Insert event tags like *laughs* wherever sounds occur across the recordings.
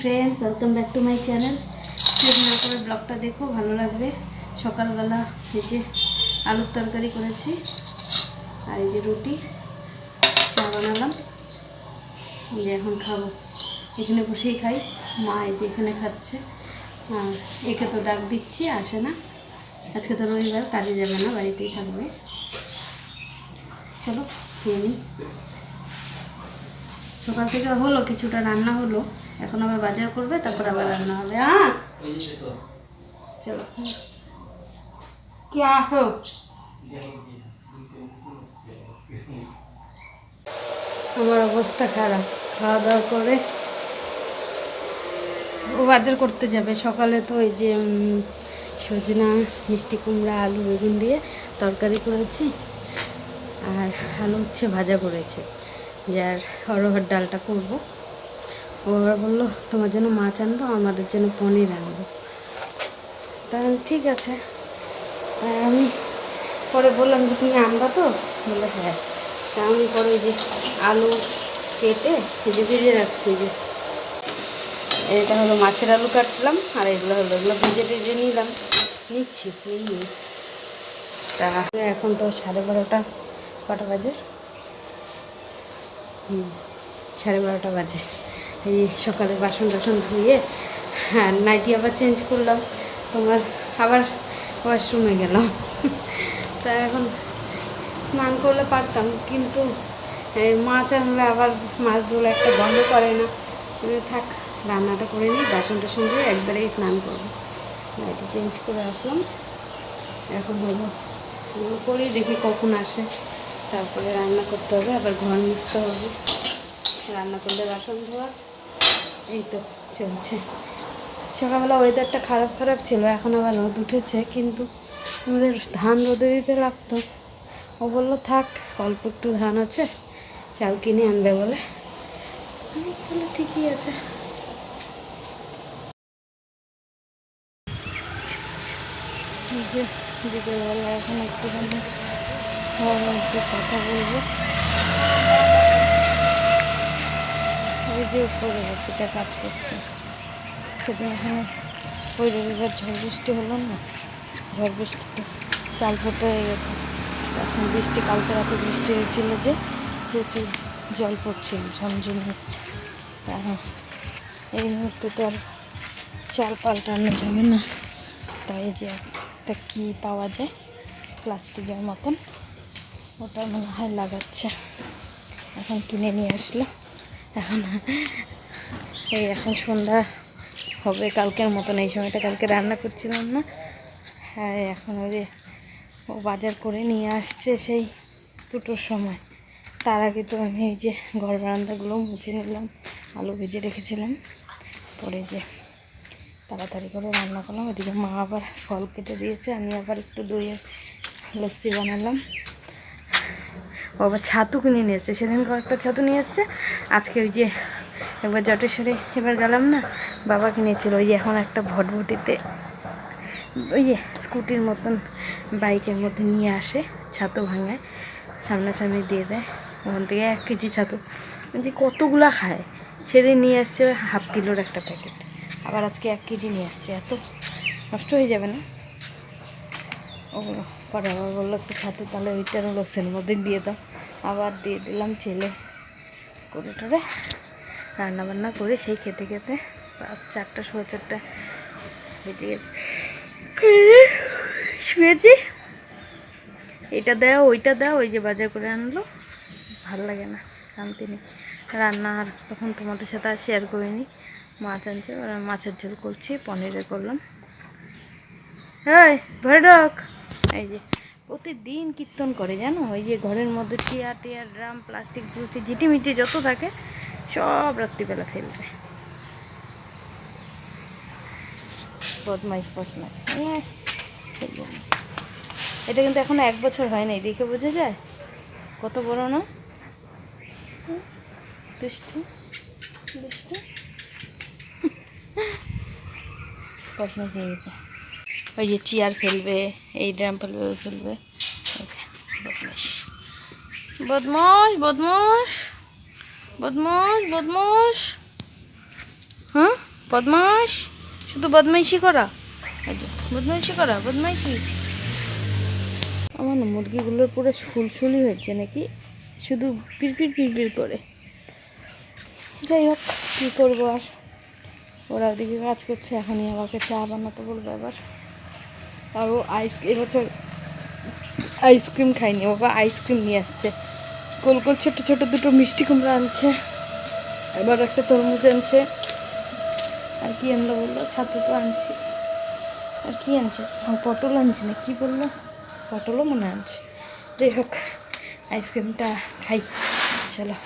Friends welcome back to my channel skip না করে ব্লগটা দেখো, ভালো লাগবে। সকালবেলা এই যে আলুর তরকারি করেছি আর এই যে রুটি, চা বানালাম। যে এখন খাব। এখানে বসেই খাই। মা এই যে এখানে খাচ্ছে। আর একে তো ডাক দিচ্ছি, আসে না। আজকে তো রবিবার, কাজে যাবে না, বাড়িতেই থাকবে। চলো, খেয়ে নিই সকাল থেকে হলো, কিছুটা রান্না হলো। এখন আবার বাজার করবে, তারপর আবার রান্না হবে। হ্যাঁ চলো। কি আমার অবস্থা খারাপ। খাওয়া দাওয়া করে ও বাজার করতে যাবে। সকালে তো ওই যে সজনা, মিষ্টি কুমড়া, আলু, বেগুন দিয়ে তরকারি করেছি। আর আলু হচ্ছে ভাজা করেছে। যার অরহর ডালটা করব। ও আবার বলল, তোমার জন্য মাছ আনব, আমাদের জন্য পনির আনব। তা ঠিক আছে। আমি পরে বললাম যে, তুমি আনবা তো? বলল হ্যাঁ। তা আমি পরে যে আলু কেটে যে ভেজে রাখছি যে, এটা হলো মাছের আলু কাটলাম, আর এগুলো হলো এগুলো ভেজে টেজে নিলাম। নিচ্ছি নিই। তা এখন তো সাড়ে বারোটা, কটা বাজে? হুম, সাড়ে বারোটা বাজে। এই সকালে বাসন টাসন ধুয়ে হ্যাঁ নাইটি আবার চেঞ্জ করলাম। তোমার আবার ওয়াশরুমে গেলাম। *laughs* তা এখন স্নান করলে পারতাম, কিন্তু মাছ আনলে আবার মাছ ধুলে একটা বন্ধ করে না। থাক, রান্নাটা করে নিই, বাসন টাসন ধুয়ে একবারেই স্নান করব। নাইটি চেঞ্জ করে আসলাম। এখন হলো করি, দেখি কখন আসে। তারপরে রান্না করতে হবে, আবার ঘর মুছতে হবে। রান্না করলে বাসন ধোয়া। এই তো চলছে। সকালবেলা ওয়েদারটা খারাপ খারাপ ছিল, এখন আবার রোদ উঠেছে, কিন্তু আমাদের ধান রোদে দিতে লাগতো। ও বলল, থাক, অল্প একটু ধান আছে, চাল কিনে আনবে বলে। আমি ঠিকই আছে। বিকেলবেলা এখন একটুখানি যে কথা বলব। ওই যে উপরে বাকিটা কাজ করছে। সেদিন এখানে ওই রবিবার ঝড় বৃষ্টি হলো না? ঝড় বৃষ্টিতে চাল ফোটো হয়ে গেছে। এখন বৃষ্টি, কালকে রাতে বৃষ্টি হয়েছিল যে প্রচুর জল পড়ছিল ঝমঝমে এই মুহূর্তে তো আর চাল পাল্টানো যাবে না। তাই যে একটা কী পাওয়া যায় প্লাস্টিকের মতন, ওটা মনে হয় লাগাচ্ছে। এখন কিনে নিয়ে আসলো। এখন এই এখন সন্ধ্যা হবে, কালকের মতন এই সময়টা কালকে রান্না করছিলাম না। হ্যাঁ এখন ওই যে ও বাজার করে নিয়ে আসছে সেই দুটোর সময়। তার আগে তো আমি এই যে ঘর বারান্দাগুলো মুছে নিলাম, আলু ভেজে রেখেছিলাম। পরে যে তাড়াতাড়ি করে রান্না করলাম, ওদিকে মা আবার ফল কেটে দিয়েছে, আমি আবার একটু দইয়ের লস্যি বানালাম। ও আবার ছাতু কিনে নিয়ে এসছে, সেদিন কয়েকটা ছাতু নিয়ে এসছে আজকে ওই যে একবার জটেশ্বরে এবার গেলাম না বাবা কিনেছিল ওই যে এখন একটা ভটভটিতে, ওই যে স্কুটির মতন বাইকের মধ্যে নিয়ে আসে, ছাতু ভাঙায়, সামনাসামনি দিয়ে দেয়, ওখান থেকে এক কেজি ছাতু, যে কতগুলা খায়, সেদিন নিয়ে আসছে হাফ কিলোর একটা প্যাকেট, আবার আজকে এক কেজি নিয়ে আসছে, এত নষ্ট হয়ে যাবে না? ওগুলো পরে আবার বলল, একটু ছাতু, তাহলে ওইটার লসের মধ্যে দিয়ে দাও। আবার দিয়ে দিলাম, ছেলে করে টোরে রান্না বান্না করে সেই খেতে খেতে চারটা সোয়া চারটা শুয়েছি। এটা দেও, ওইটা দাও, ওই যে বাজার করে আনলো। ভালো লাগে না, শান্তি নেই। রান্না আর তখন তোমাদের সাথে আর শেয়ার করিনি। মাছ আনছে মাছের ঝোল করছি পনিরে করলাম। হ্যাঁ ঢোক এই যে। প্রতিদিন কীর্তন করে, জানো? ওই যে ঘরের মধ্যে চেয়ার টেয়ার, ড্রাম, প্লাস্টিক প্লুস্টিক ঝিটিমিটি যত থাকে, সব রাত্রিবেলা ফেলবে বদমাইশ জন্য। এটা কিন্তু এখন এক বছর হয় নাই, দেখে বোঝা যায়? কত বড় না? দুষ্টু দুষ্টু। *laughs* বদমাইশ হয়ে গেছে। ওই যে চেয়ার ফেলবে, এই ড্রাম ফেলবে, ওই ফেলবে। বদমাইশ। বদমাস বদমাস বদমাস বদমাস হ্যাঁ? বদমাস শুধু বদমাইশি করা? বদমাইশি করা বদমাইশি আমার মুরগিগুলোর পুরো সুলসুলি হয়েছে নাকি? শুধু পিরপির পিরপির করে। যাই হোক, কী করব আর? ওরা ওদিকে কাজ করছে, এখনই আমাকে চা বানাতে বলব আবার। ও আইস এবছর আইসক্রিম খাইনি। বাবা আইসক্রিম নিয়ে আসছে। গোল গোল ছোট ছোট দুটো মিষ্টি কুমড়া আনছে। এবার একটা তরমুজ আনছে। আর কি আনলো বলল? ছাতু তো আনছি। আর কি আনছে? পটল আনছে না, কি বলল? পটলও মনে আনছে। যাই হোক আইসক্রিমটা খাই। চলো।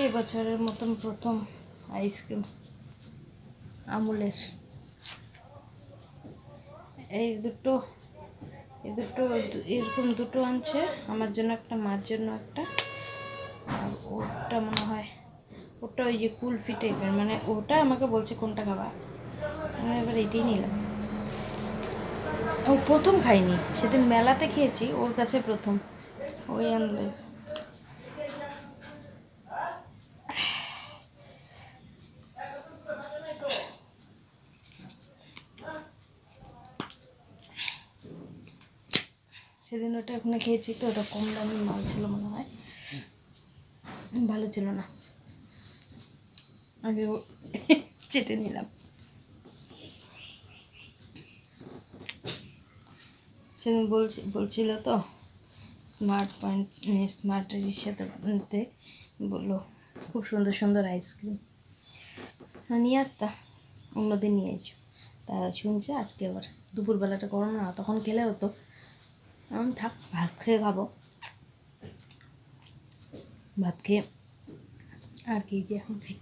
এই বছরের মতন প্রথম আইসক্রিম আমুলের। এই দুটো এই দুটো, এরকম দুটো আনছে, আমার জন্য একটা, মার জন্য একটা। আর ওটা মনে হয়, ওটা ওই যে কুলফি টাইপের মানে ওটা আমাকে বলছে কোনটা খাবা। আমি এবার এটাই নিলাম। ও প্রথম খাইনি সেদিন মেলাতে খেয়েছি, ওর কাছে প্রথম। ওই আনলে। সেদিন ওটা ওখানে খেয়েছি তো, ওটা কম দামি মাল ছিল মনে হয়। ভালো ছিল না। আমি *laughs* চেটে নিলাম। সেদিন বলছি, বলছিল তো স্মার্ট পয়েন্ট স্মার্ট সাথে বলল, খুব সুন্দর সুন্দর আইসক্রিম নিয়ে আসতা অন্যদিন নিয়ে এসো তা শুনছে আজকে আবার দুপুরবেলাটা করো না, তখন খেলে হতো। আমি থাক, ভাত খেয়ে খাব। ভাত খেয়ে আর কি যে এখন খাই।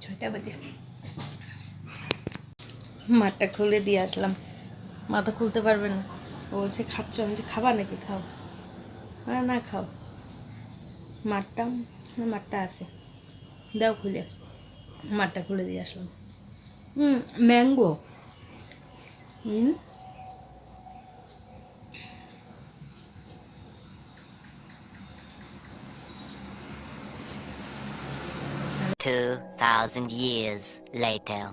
ছয়টা বাজে। মাঠটা খুলে দিয়ে আসলাম। মাথা খুলতে পারবে না। ও বলছে, খাচ্ছ? আমি বলছি, খাবা নাকি? খাও। হ্যাঁ না, খাও। মাঠটা মাঠটা আছে। দাও খুলে। মাঠটা খুলে দিয়ে আসলাম। হুম, ম্যাঙ্গো। হুম Two thousand years later.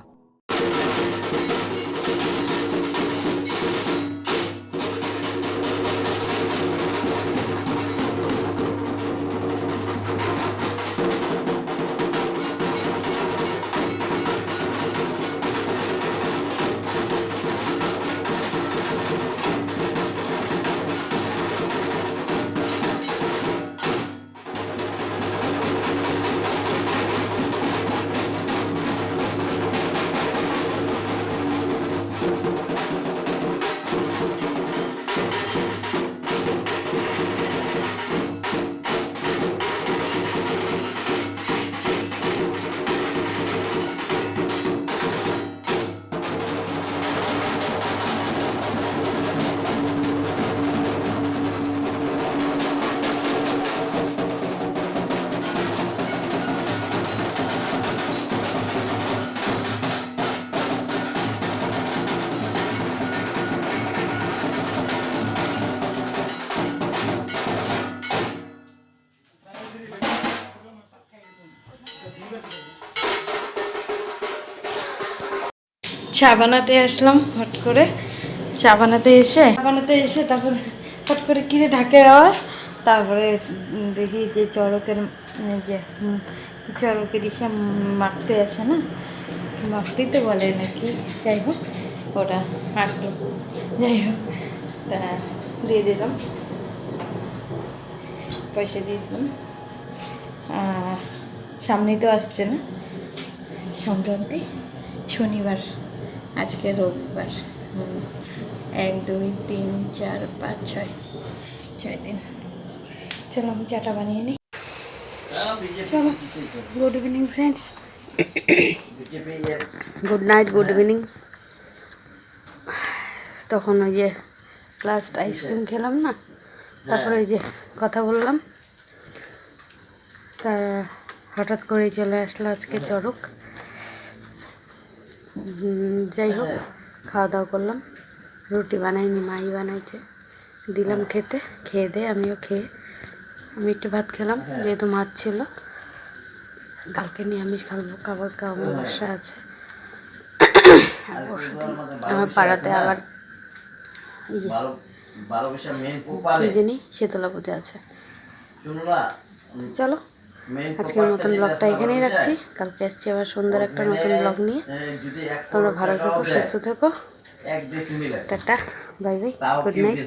চা বানাতে আসলাম, হট করে। চা বানাতে এসে, চা বানাতে এসে তারপর হট করে কিনে ঢাকে আওয়াজ, তারপরে দেখি যে চড়কের যে চড়কের ইসে মাখতে আসে না? মাখতেই তো বলে নাকি? যাই হোক, ওটা আসলো। যাই হোক, তা দিয়ে দিলাম। পয়সা দিয়ে দিলাম। সামনেই তো আসছে না সংক্রান্তি, শনিবার। আজকে রবিবার। এক দুই তিন চার পাঁচ ছয়। ছয় দিন। চলো আমি চাটা বানিয়ে নিই। চলো good evening friends good night good evening তখন ওই যে লাস্ট আইসক্রিম খেলাম না? তারপরে ওই যে কথা বললাম। তা হঠাৎ করেই চলে আসলো আজকে চড়ক। উম, যাই হোক খাওয়া দাওয়া করলাম। রুটি বানাইনি মাই বানাইছে। দিলাম খেতে খেয়ে দিয়ে আমিও খেয়ে আমি একটু ভাত খেলাম যেহেতু মাছ ছিল। কালকে নিরামিষ খাব খাবার খাওয়ার বর্ষা আছে। আমার পাড়াতে আবার কি জানি শীতলা পুজো আছে। চলো। আজকের নতুন ব্লগটা এখানেই রাখছি। কালকে আসছি আবার সুন্দর একটা নতুন ব্লগ নিয়ে। তোমরা ভালো থাকো সুস্থ থেকো। Tata bye bye good night.